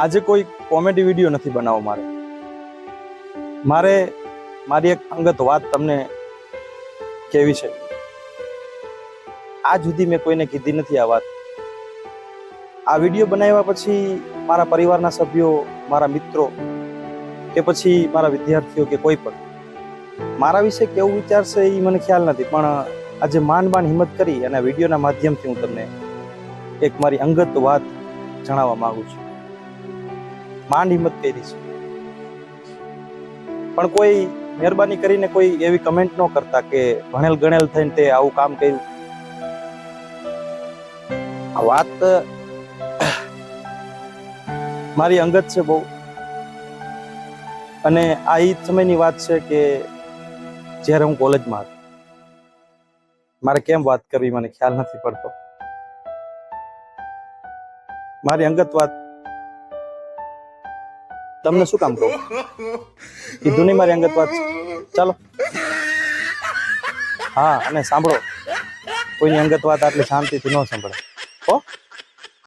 આજે કોઈ comedy video નથી બનાવવો મારે. મારે મારી એક અંગત વાત તમને કેવી છે. આજ સુધી મેં કોઈને કીધી નથી આ વાત. આ વીડિયો બનાવ્યા પછી મારા પરિવારના સભ્યો, મારા મિત્રો કે પછી મારા વિદ્યાર્થીઓ કે કોઈ પણ. મારા વિશે કેવું વિચારશે એ મને ખ્યાલ નથી, પણ આજે માન બાન હિંમત કરી અને વિડીયોના માધ્યમથી હું તમને એક મારી અંગત વાત જણાવવા માંગુ છું. માંડ હિંમત કરી છે. પણ કોઈ મહેરબાની કરીને કોઈ એવી કમેન્ટ ન કરતા કે ભણેલ ગણેલ થઈને તે આવું કામ કર્યું. આ વાત, મારી અંગત છે બહુ. અને આ એ સમયની વાત છે કે જ્યારે હું કોલેજમાં હતો. મારે કેમ વાત કરવી મને ખ્યાલ નથી પડતો. મારી અંગત વાત તમને શું કામ કહું? કીધું નહીં મારી અંગત વાત ચાલો. હા, અને સાંભળો. કોઈની અંગત વાત આટલી શાંતિથી ન સાંભળે. હો?